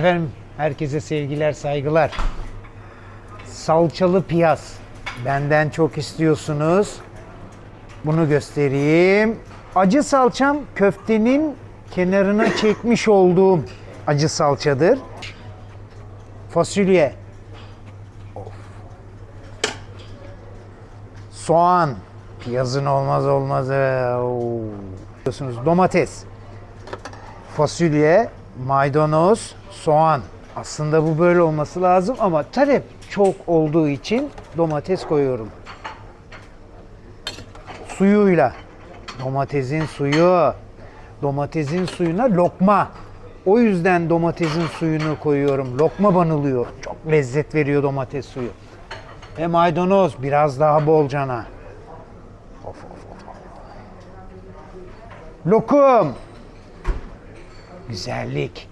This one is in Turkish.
Efendim herkese sevgiler saygılar. Salçalı piyaz. Benden çok istiyorsunuz. Bunu göstereyim. Acı salçam köftenin kenarına çekmiş olduğum acı salçadır. Fasulye. Of. Soğan. Piyazın olmaz olmazı. Biliyorsunuz domates fasulye, maydanoz, soğan. Aslında bu böyle olması lazım ama talep çok olduğu için domates koyuyorum. Suyuyla. Domatesin suyu. Domatesin suyuna lokma. O yüzden domatesin suyunu koyuyorum. Lokma banılıyor. Çok lezzet veriyor domates suyu. Ve maydanoz biraz daha bolcana. Of, of, of. Lokum. Güzellik.